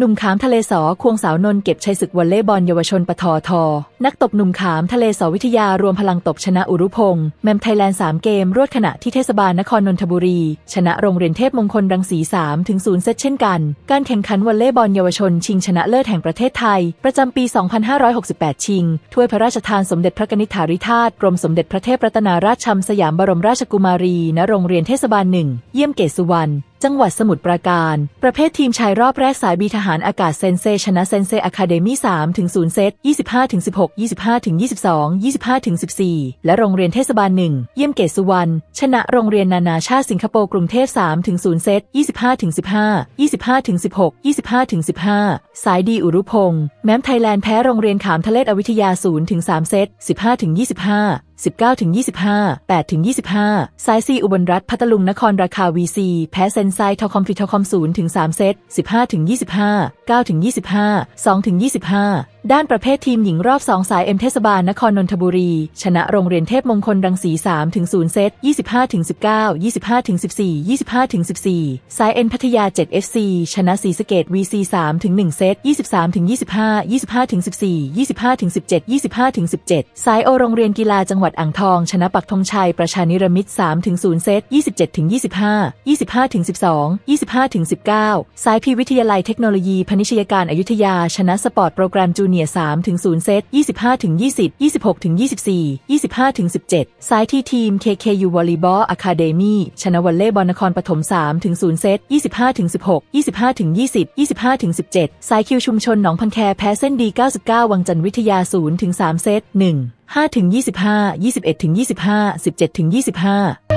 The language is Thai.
หนุ่มขามทะเลสอควงสาวนนท์เก็บชัยศึกวอลเลย์บอลเยาวชนปทท นักตบหนุ่มขามทะเลสอวิทยารวมพลังตบชนะอุรุพงษ์แมมไทยแลนด์3เกม รวดขณะที่เทศบาลนครนนทบุรี ชนะโรงเรียนเทพมงคลรังสี3ถึง0เซตเช่นกัน การแข่งขันวอลเลย์บอลเยาวชน ชิงชนะเลิศแห่งประเทศไทย ประจำปี 2568 ชิง ถ้วยพระราชทานสมเด็จพระกนิษฐาธิราชกรมสมเด็จพระเทพรัตนาราชชำสยามบรมราชกุมารีณโรงเรียนเทศบาลหนึ่งเยี่ยมเกตสุวรรณ จังหวัดสมุทรปราการ ประเภททีมชายรอบแรกสายบีทหารอากาศเซนเซชนะเซนเซอะคาเดมี่3ถึง0เซต25ถึง16 25ถึง22 25ถึง14 และโรงเรียนเทศบาล1เยี่ยมเกตสุวรรณ ชนะโรงเรียนนานาชาติสิงคโปร์กรุงเทพ3ถึง0เซต25ถึง15 25ถึง16 25ถึง15 สายดีอุรุพงษ์แม้มไทยแลนด์แพ้โรงเรียนขามทะเลศอวิทยา0ถึง3เซต15ถึง25 19-25 8-25 สายซีอุบลรัฐพัทลุงนครราคา VC แพ้เซนไซทอคอมฟิทอคอม0-3 เซต 15-25 9-25 2-25ด้านประเภททีมหญิงรอบ 2 สายเอ็มเทศบาลนครนนทบุรี ชนะโรงเรียนเทพมงคลรังสี3ถึง0เซต25ถึง19 25ถึง14 25ถึง14 สายเอ็นพัทยา 7 FC ชนะสีสเกต VC 3ถึง1เซต23ถึง25 25ถึง14 25ถึง17 25ถึง17 สายโอโรงเรียนกีฬาจังหวัดอ่างทอง ชนะปักธงชัยประชานิรมิตร3ถึง0เซต27ถึง25 25ถึง12 25ถึง19 สายพีวิทยาลัยเทคโนโลยีพนิชยการอายุทยาชนะสปอร์ตโปรแกรมจูเนียร์3ถึง0เซต25ถึง20 26ถึง24 25ถึง17สายทีทีม KKU Volleyball Academy ชนะวอลเลย์บอลนครปฐม3ถึง0เซต25ถึง16 25ถึง20 25ถึง17สายคิวชุมชนหนองพันแคแพ้เส้นดี99วังจันทร์วิทยา0ถึง3เซต1 5ถึง25 21ถึง25 17ถึง25